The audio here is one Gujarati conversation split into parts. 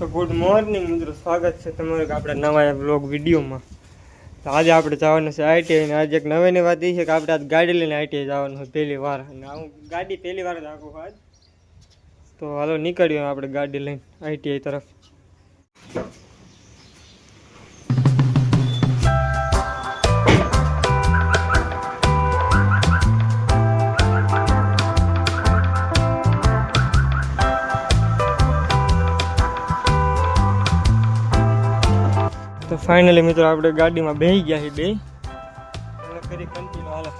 તો ગુડ મોર્નિંગ મિત્રો, સ્વાગત છે તમારું આપણા નવા બ્લોગ વિડીયોમાં. તો આજે આપણે જવાનું છે આઈટીઆઈ અને આજે એક નવીની વાત એ છે કે આપણે આજ ગાડી લઈને આઈટીઆઈ જવાનું છે પહેલી વાર. અને હું ગાડી પહેલી વાર જ આખું આજ. તો હાલો નીકળ્યો આપણે ગાડી લઈને આઈટીઆઈ તરફ. તો ફાઇનલી મિત્રો આપણે ગાડીમાં બેસી ગયા છીએ બે. કરી કન્ટિન્યુ હાલો.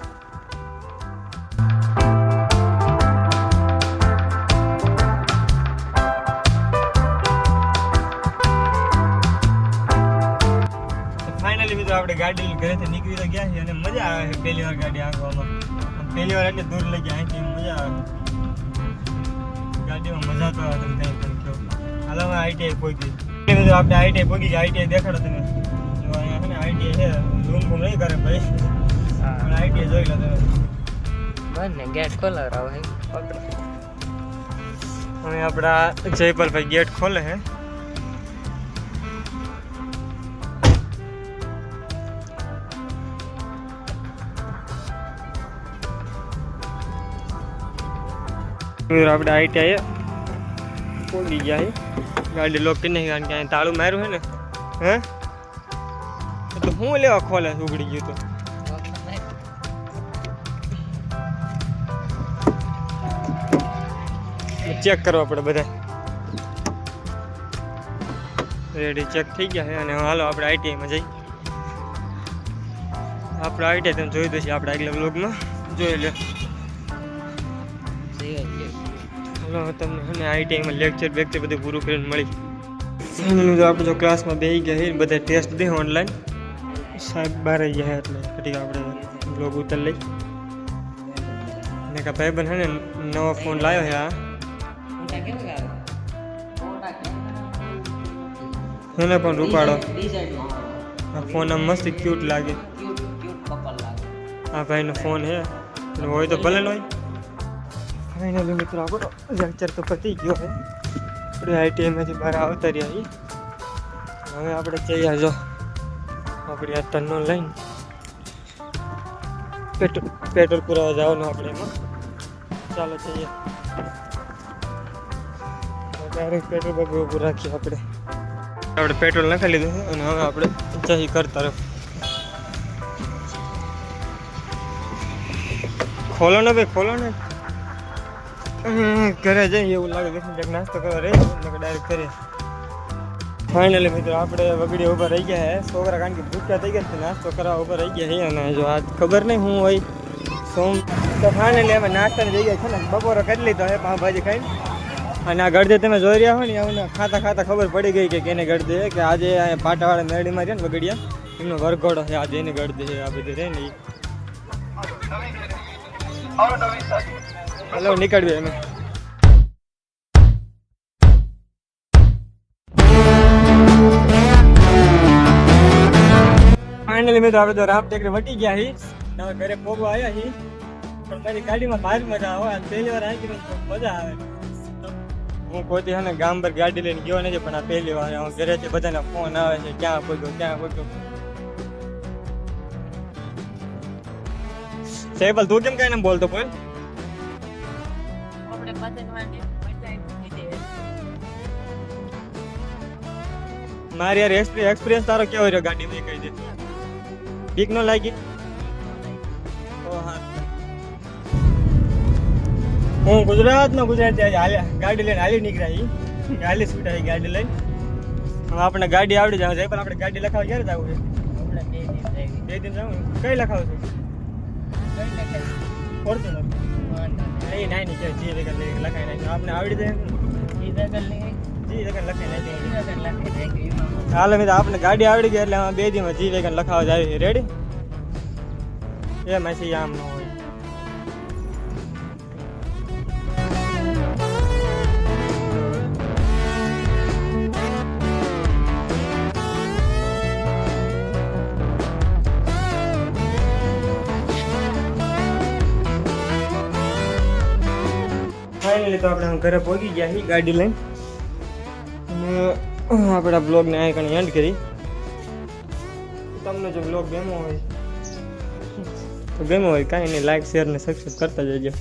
ફાઇનલી મિત્રો આપણે ગાડી ઘરેથી નીકળી તો ગયા છીએ અને મજા આવે છે પહેલી વાર ગાડી આંકવામાં પહેલી વાર એટલે દૂર લઈ ગયા, અહીંથી મજા આવે. ગાડીમાં મજા તો આવે તમે કંઈ પણ કહો. હાલો આઈટીઆઈ પહોંચી મિત્રો આપણે આઈટીઆઈ ગયા આઈટીઆઈ દેખાડો તમે. જો અહીંયા છે ને આઈટીઆઈ છે રૂમ રૂમ નહીં કરે ભાઈ. પણ આઈટીઆઈ જોઈ લો તમે. બંને ગેટ ખોલાવ રાવ હે પકડો. હવે આપણા જયપાલભાઈ ગેટ ખોલે હે આપણે આઈટીઆઈ પહોંચી ગયા છે. ગાડી લોક નહીં કારણ કે અહીં તાળું માર્યું છે ને. હે? તો હું લેવા ખોલે ઉગડી ગયું તો? ચેક કરવા પડે બધા રેડી ચેક થઈ ગયા છે અને હાલો આપણે આઈટીઆઈમાં જઈ આપણે આઈટીઆઈ તમે જોઈ દઈશું આપણે આગલા બ્લોગમાં જોઈ લે હાલો તમને છે ને આઈટીઆઈમાં લેક્ચર બેક્ચર બધું પૂરું કરીને મળી. ફાઇનલી તો આપણે જો ક્લાસમાં બેસી ગયા છે બધા ટેસ્ટ દે ઓનલાઈન સાહેબ બહાર ગયા એટલે પછી આપણે બ્લોગ ઉતર લઈ ને કા ભાઈ બન છે ને નવો ફોન લાવ્યો છે આ. એને પણ રૂપાડો આ ફોન આમ મસ્ત ક્યુટ લાગે. આ ભાઈનો ફોન છે એટલે હોય તો ભલે હોય. ફાઇનલી મિત્રો આપણો લેક્ચર તો પતી ગયો હવે આપણે આઈટીઆઈમાંથી બહાર આવતા રહ્યા હવે આપણે જઈએ જો આપણી આ ટનનો લઈને. પેટ્રોલ પેટ્રોલ પુરાવા જવાનું આપણે એમાં. ચાલો જઈએ. ડાયરેક્ટ પેટ્રોલ પંપ ઊભું રાખીએ આપણે. આપણે પેટ્રોલ નાખી લીધું છે અને હવે આપણે જઈ ઘર તરફ. ખોલો ને ભાઈ, ખોલો ને. ઘરે જઈએ એવું લાગે કંઈક નાસ્તો કરવા રહી. ડાયરેક્ટ ઘરે. ફાઇનલી મિત્રો, આપણે વગડી ઊભા રહી ગયા હે. છોકરા કારણ કે ભૂખ્યા થઈ ગયા નાસ્તો કરવા ઊભા રહી ગયા છે અને જો આજ ખબર નહીં હું હોય, સોમ તો ફાઇનલી અમે નાસ્તાની જગ્યાએ છે ને, બપોરે કરી લીધો હે પાવભાજી ખાઈને. અને આ ગળદે તમે જોઈ રહ્યા હો ને એવું ખાતા ખાતા ખબર પડી ગઈ કે કેને ગળદે કે આજે અહીંયા પાટાવાળા મેરડીમાં મારી ને વગડિયા. એમનો વરઘોડો છે આજે એને ગળદે આ બધી રહે ને. હાલો નીકળીએ અમે ફાઇનલી મેં તો આપણે તો રામ ટેકરી વટી ગયા હી. હવે ઘરે પોગવા આવ્યા હી. પણ મારી ગાડીમાં બહાર મજા આવે. અને પહેલી વાર આવી મજા આવે. હું પોતે હે ને ગામ પર ગાડી લઈને ગયો નથી, પણ આ પહેલી વાર હું ઘરેથી બધાના ફોન આવે છે, ક્યાં પોગ્યો ક્યાં પોગ્યો સાહેબ, તું કેમ કઈ બોલતો બોલ. મારી યાર એક્સપિરિયન્સ તારો કેવો રહ્યો ગાડીમાં મેં કહી દે. બીક નો લાગી? ઓ હા. ગુજરાતનો ગુજરાત હાલ્યા ગાડી લઈને હાલી નીકળ્યા ઈ. હાલી સ્પીડ આવી ગાડી લઈને. હવે આપણે ગાડી આવડી જાય પણ આપણે ગાડી લખાવ ક્યારે જવું છે? બે દિન જવું કઈ લખાવ છું? ફોર્ચ્યુનર નહીં નહીં કે જી વગર લખાઈ નાખ્યું આપને આવડી જાય જી નહીં જી વગર લખાઈ નાખ્યું હાલ અમે આપને ગાડી આવડી ગઈ એટલે બે દીમાં જી વેગન લખાવા જાય રેડી એ પછી આમ ન હોય. ફાઇનલી તો આપણે ઘરે પહોંચી ગયા છીએ ગાડી લઈને. અને આપણા બ્લોગને આ કણી એન્ડ કરી. તમને જો બ્લોગ ગમ્યો હોય, તો ગમ્યો હોય, કાંઈ નહીં લાઈક શેર ને સબસ્ક્રાઈબ કરતા જજો.